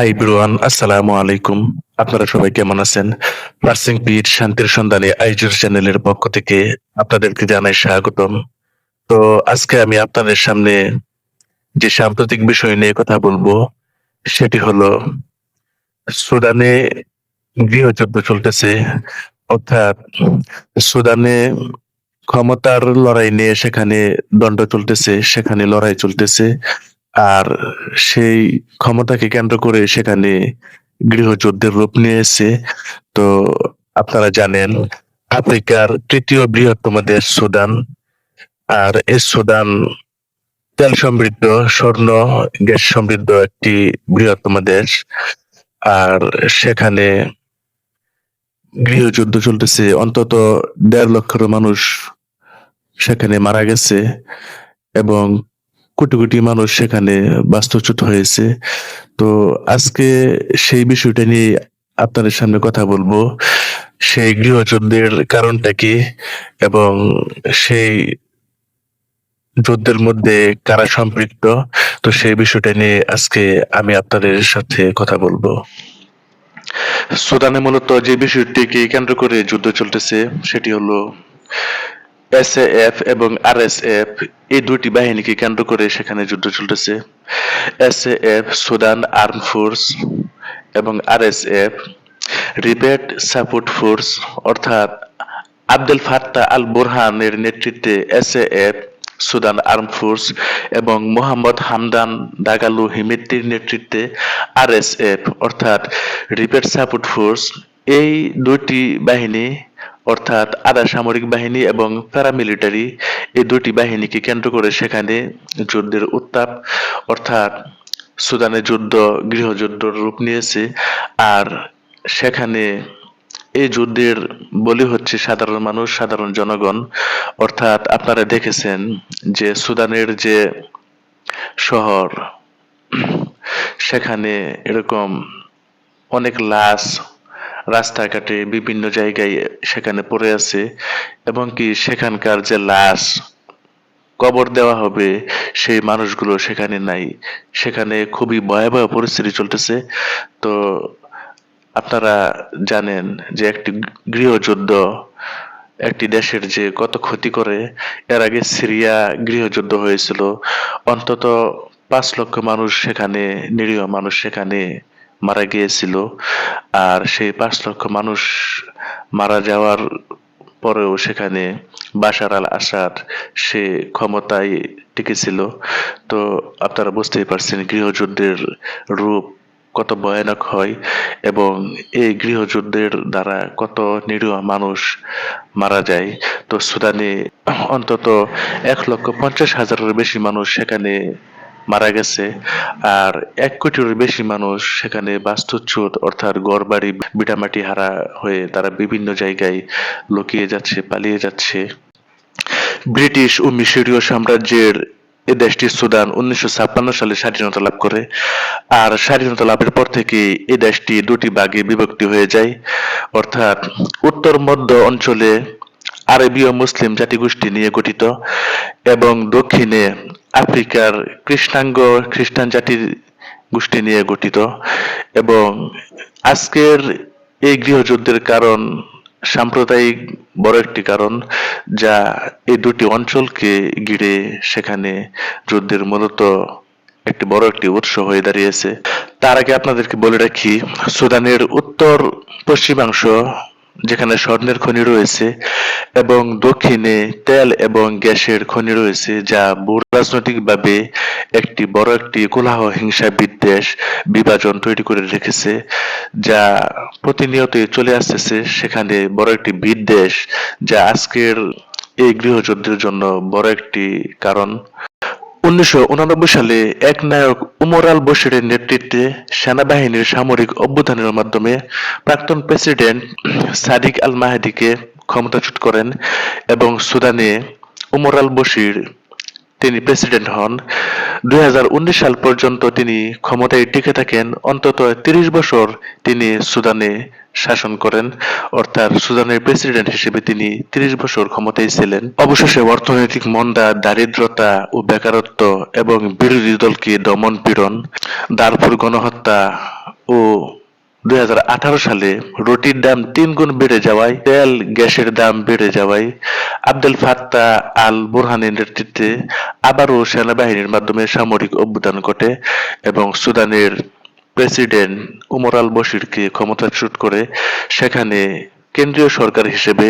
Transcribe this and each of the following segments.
High ব্রুয়ান আসসালামু আলাইকুম আপনারা সবাই কেমন আছেন? পার্সিং পিট শান্তির সন্ধানে আইজুর চ্যানেলের পক্ষ থেকে আপনাদেরকে জানাই স্বাগতম। তো আজকে আমি আপনাদের সামনে যে সাম্প্রতিক বিষয় নিয়ে কথা বলব, সেটি হলো সুদানে গৃহযুদ্ধ চলতেছে, অর্থাৎ সুদানে ক্ষমতার লড়াই নিয়ে সেখানে দণ্ড চলতেছে, সেখানে লড়াই চলতেছে। আর সেই ক্ষমতাকে কেন্দ্র করে সেখানে গৃহযুদ্ধের রূপ নিয়েছে। তো আপনারা জানেন, আফ্রিকার তৃতীয় বৃহত্তম দেশ সুদান। আর এই সুদান তেল সমৃদ্ধ, স্বর্ণ, গ্যাস সমৃদ্ধ একটি বৃহত্তম দেশ। আর সেখানে গৃহযুদ্ধ চলতেছে। অন্তত দেড় লক্ষের মানুষ সেখানে মারা গেছে। এবং কোটি কোটি মানুষ সেখানে বাস্তুচ্যুত হয়েছে। তো আজকে সেই বিষয়টা নিয়ে আপনাদের সামনে কথা বলব। সেই গৃহযুদ্ধের কারণটা কি এবং সেই যুদ্ধের মধ্যে কারা সম্পৃক্ত? তো সেই বিষয়টা নিয়ে আজকে আমি আপনাদের সাথে কথা বলব। সুদানে মূলত যে বিষয়টিকে কেন্দ্র করে যুদ্ধ চলতেছে, সেটি হলো এসএএফ এবং আরএসএফ এই দুটি বাহিনীকে কেন্দ্র করে সেখানে যুদ্ধ চলতেছে। এসএএফ সুদান আর্ম ফোর্স এবং আরএসএফ রিবেট সাপোর্ট ফোর্স অর্থাৎ আব্দুল ফাত্তা আল বুরহানের নেতৃত্বে এসএএফ সুদান আর্ম ফোর্স এবং মোহাম্মদ হামদান দাগালু হিমিত্তির নেতৃত্বে আরএসএফ অর্থাৎ রিপেট সাপোর্ট ফোর্স এই দুটি বাহিনী অর্থাৎ আধা সামরিক বাহিনী এবং প্যারামিলিটারি এই দুটি বাহিনীকে কেন্দ্র করে সেখানে যুদ্ধের উত্তাপ, অর্থাৎ সুদানের যুদ্ধ গৃহযুদ্ধ রূপ নিয়েছে। আর সেখানে এই যুদ্ধের বলি হচ্ছে সাধারণ মানুষ, সাধারণ জনগণ। অর্থাৎ আপনারা দেখেছেন যে সুদানের যে শহর, সেখানে এরকম অনেক লাশ রাস্তাঘাটে বিভিন্ন জায়গায় সেখানে পড়ে আছে, এবং কি সেখানকার যে লাশ, কবর দেওয়া হবে সেই মানুষগুলো সেখানে নাই। সেখানে খুবই ভয়াবহ পরিস্থিতি চলতেছে। তো আপনারা জানেন যে একটি গৃহযুদ্ধ একটি দেশের যে কত ক্ষতি করে, এর আগে সিরিয়া গৃহযুদ্ধ হয়েছিল। অন্তত পাঁচ লক্ষ মানুষ সেখানে, নিরীহ মানুষ সেখানে মারা গিয়েছিল। আর সেই পাঁচ লক্ষ মানুষ মারা যাওয়ার পরেও সেখানে বাশার আল আসাদ সে ক্ষমতায় টিকেছিল। তো আপনারা বুঝতেই পারছেন গৃহযুদ্ধের রূপ কত ভয়ানক হয় এবং এই গৃহযুদ্ধের দ্বারা কত নিরীহ মানুষ মারা যায়। তো সুদানে অন্তত এক লক্ষ পঞ্চাশ হাজারের বেশি মানুষ সেখানে মারা গেছে। আর এক কোটির বেশি মানুষ সেখানে বাস্তুচ্যুত, অর্থাৎ গড় বাড়ি বিটামাটি হারা হয়ে তারা বিভিন্ন জায়গায় লুকিয়ে যাচ্ছে, পালিয়ে যাচ্ছে। ব্রিটিশ ও মিশরীয় সাম্রাজ্যের এ দেশটি সুদান উনিশশো সালে স্বাধীনতা লাভ করে। আর স্বাধীনতা লাভের পর থেকে এই দেশটি দুটি ভাগে বিভক্তি হয়ে যায়। অর্থাৎ উত্তর, মধ্য অঞ্চলে আরবীয় মুসলিম জাতিগোষ্ঠী নিয়ে গঠিত এবং দক্ষিণে আফ্রিকার কৃষ্ণাঙ্গ খ্রিস্টান জাতির গোষ্ঠী নিয়ে গঠিত এবং আজকের এই গৃহযুদ্ধের কারণ সাম্প্রদায়িক বড় একটি কারণ যা এই দুটি অঞ্চলকে ঘিরে সেখানে যুদ্ধের মূলত একটি বড় একটি উৎস হয়ে দাঁড়িয়েছে। তার আগে আপনাদেরকে বলে রাখি, সুদানের উত্তর পশ্চিমাংশ যেখানে স্বর্ণের খনি রয়েছে এবং দক্ষিণে তেল এবং গ্যাসের খনি রয়েছে, যা ভূরাজনৈতিকভাবে একটি বড় একটি কোলাহ হিংসা, বিদ্বেষ, বিভাজন তৈরি করে রেখেছে, যা প্রতিনিয়তই চলে আসতেছে। সেখানে বড় একটি বিদ্বেষ, যা আজকের এই গৃহযুদ্ধের জন্য বড় একটি কারণ। উনিশশো সালে এক নায়ক উমর আল বশিরের নেতৃত্বে সেনাবাহিনীর সামরিক অভ্যুত্থানের মাধ্যমে প্রাক্তন প্রেসিডেন্ট সাদিক আল মাহাদিকে ক্ষমতাচ্যুত করেন এবং সুদানে উমর আল বশির তিনি প্রেসিডেন্ট হন। দুই হাজার উনিশ সাল পর্যন্ত তিনি ক্ষমতায় টিকে থাকেন, অন্তত তিরিশ বছর তিনি সুদানে শাসন করেন। অর্থাৎ সুদানের প্রেসিডেন্ট হিসেবে তিনি তিরিশ বছর ক্ষমতায় ছিলেন। অবশেষে অর্থনৈতিক মন্দা, দারিদ্রতা ও বেকারত্ব এবং বিরোধী দলকে দমন পীড়ন দারপুর গণহত্যা ও দুই হাজার আঠারো সালে রুটির দাম তিন গুণ বেড়ে যাওয়ায় তেল, গ্যাসের দাম বেড়ে যাওয়ায় আব্দুল ফাত্তা আল বুরহানের নেতৃত্বে আবারও সেনাবাহিনীর মাধ্যমে সামরিক অভ্যুত্থান ঘটে এবং সুদানের প্রেসিডেন্ট উমর আল বশিরকে ক্ষমতাচ্যুত করে সেখানে কেন্দ্রীয় সরকার হিসেবে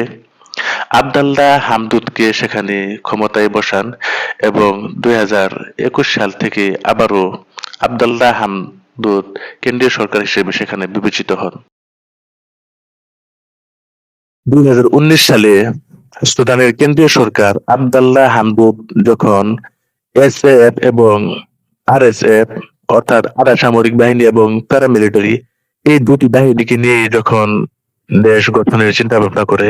আবদাল্লাহ হামদুদকে সেখানে ক্ষমতায় বসান এবং দুই হাজার একুশ সাল থেকে আবারও আবদাল্লাহ হামদুদ কেন্দ্রীয় সরকার হিসেবে সেখানে বিবেচিত হন। দুই সালে সুদানের কেন্দ্রীয় সরকার আবদাল্লাহ যখন এবং অর্থাৎ আধা সামরিক বাহিনী এবং প্যারামিলিটারি, এই দুটি বাহিনীকে নিয়ে যখন দেশ গঠনের চিন্তা ভাবনা করে,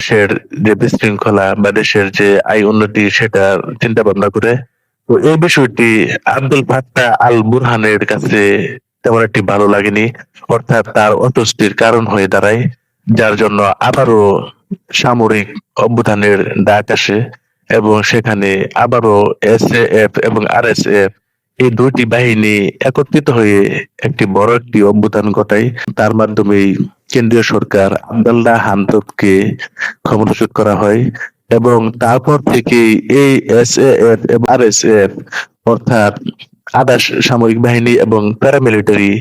দেশের যে বিশৃঙ্খলা বা দেশের যে আয় উন্নতি সেটা চিন্তা ভাবনা করে তো এই বিষয়টি আব্দুল ফাত্তাহ আল বুরহানের কাছে তেমন একটি ভালো লাগেনি, অর্থাৎ তার অস্বস্তির কারণ হয়ে দাঁড়ায়, যার জন্য আবারও সামরিক অভ্যুত্থানের ডাক আসে এবং সেখানে আবারও এসএএফ এবং আরএসএফ এই দুইটি বাহিনী একত্রিত হয়ে একটি বড় একটি অভ্যুত্থান ঘটায়। তার মাধ্যমেই কেন্দ্রীয় সরকার আবদুল্লাহ হামদবকে ক্ষমতাচ্যুত করা হয়। এবং তারপর থেকে এই এসএএফ এবং আরএসএফ অর্থাৎ আধা সামরিক বাহিনী এবং প্যারামিলিটারি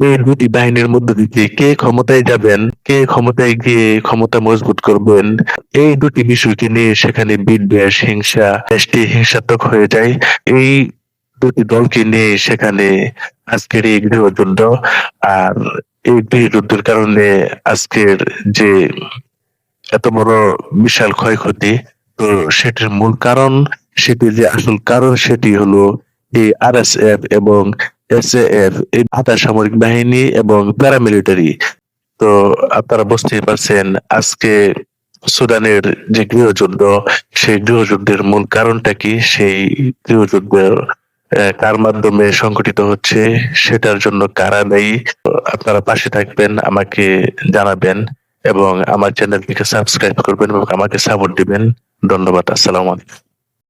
এই দুটি বাহিনীর মধ্য থেকে কে ক্ষমতায় যাবেন, কে ক্ষমতায় গিয়ে ক্ষমতা মজবুত করবেন, এই দুটি বিষয়কে নিয়ে সেখানে বিদ্বেষ, হিংসা, দেশটি হিংসাত্মক হয়ে যায়। এই দুটি দলকে নিয়ে সেখানে আজকের এই গৃহযুদ্ধ আর এই গৃহযুদ্ধের কারণে আজকের যে এত বড় বিশাল ক্ষয়ক্ষতি। তো সেটির মূল কারণ সেটি যে আসল কারণ সেটি হলো এই আরএসএফ এবং এসএএফ এই আধা সামরিক বাহিনী এবং প্যারামিলিটারি তো আপনারা বুঝতেই পারছেন আজকে সুদানের যে গৃহযুদ্ধ সেই গৃহযুদ্ধের মূল কারণটা কি? সেই গৃহযুদ্ধের আহ, কার মাধ্যমে সংঘটিত হচ্ছে সেটার জন্য কারা নেই আপনারা পাশে থাকবেন আমাকে জানাবেন। এবং আমার চ্যানেলটিকে সাবস্ক্রাইব করবেন এবং আমাকে সাপোর্ট দিবেন। ধন্যবাদ আসসালামু আলাইকুম।